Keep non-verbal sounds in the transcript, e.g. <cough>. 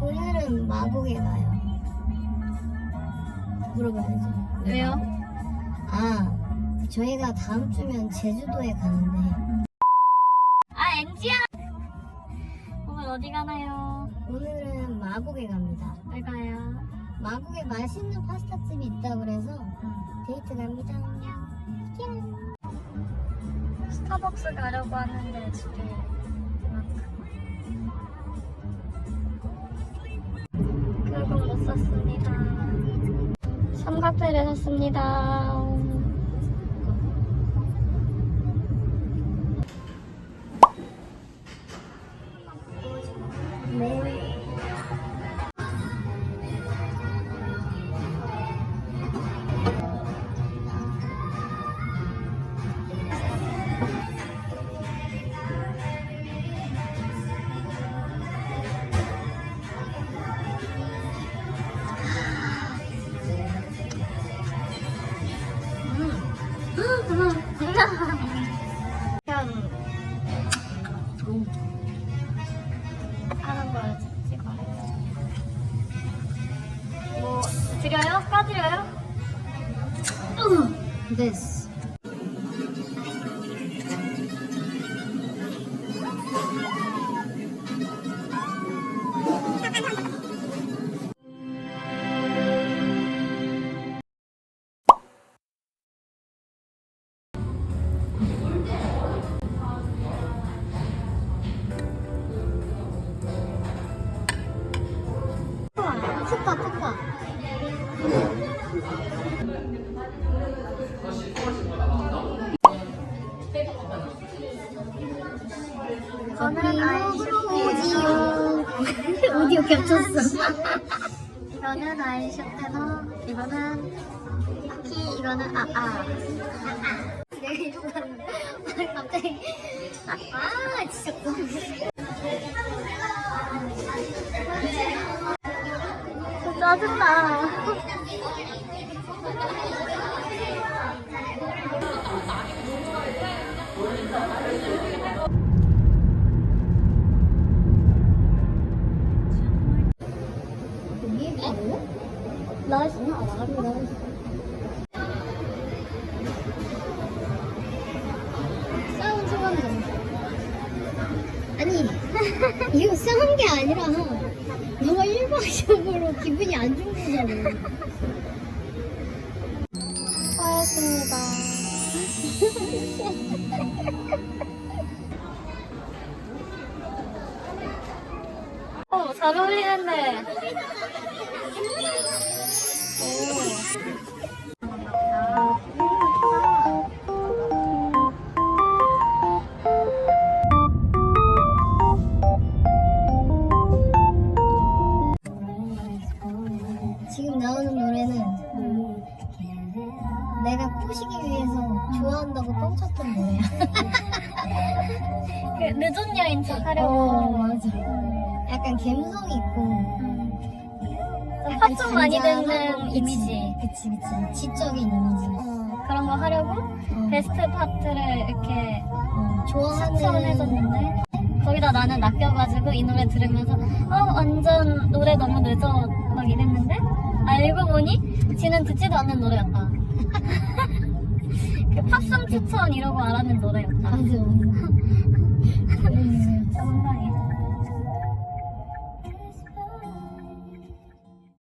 오늘은 마곡에 가요. 물어봐야지. 왜요? 아, 저희가 다음 주면 제주도에 가는데. 아, 엔지야! 오늘 어디 가나요? 오늘은 마곡에 갑니다. 왜 가요? 마곡에 맛있는 파스타집이 있다고 그래서 데이트 갑니다. 안녕. 스타벅스 가려고 하는데 집에 못 샀습니다. 삼각대를 샀습니다. 그냥 하는 걸 찍어. 뭐 드려요? 까드려요? 됐 저는 아이슈테너. 오디오. 오디오 겹쳤어. 이거는 아이슈테너. 이거는 키. 이거는 아아. 내가 이러고 하는 아, 갑자기 아 진짜 짜증나. 나이스. 아 나가면 나가면 싸운 소감이 아니 이거 싸운 게 아니라 너가 일방적으로 기분이 안 좋은 거잖아 수고하셨습니다. 어, 잘 어울리는데. <laughs> 지금 나오는 노래는 내가 꼬시기 위해서 좋아한다고 뻥쳤던 노래야. 그 늦은 여인 척어 하려고. 맞아. 약간 감성 있고 좀 팝송 많이 듣는 이미지. 그치 그치 지적인 이미지. 어, 그런 거 하려고 어, 베스트 파트를 이렇게 어, 좋아하는 추천해줬는데 거기다 나는 낚여가지고 이 노래 들으면서 어 완전 노래 너무 늦어 막 이랬는데 알고 보니 지는 듣지도 않는 노래였다. <laughs> 그 팝송 추천 이러고 알았는 노래였다. 맞아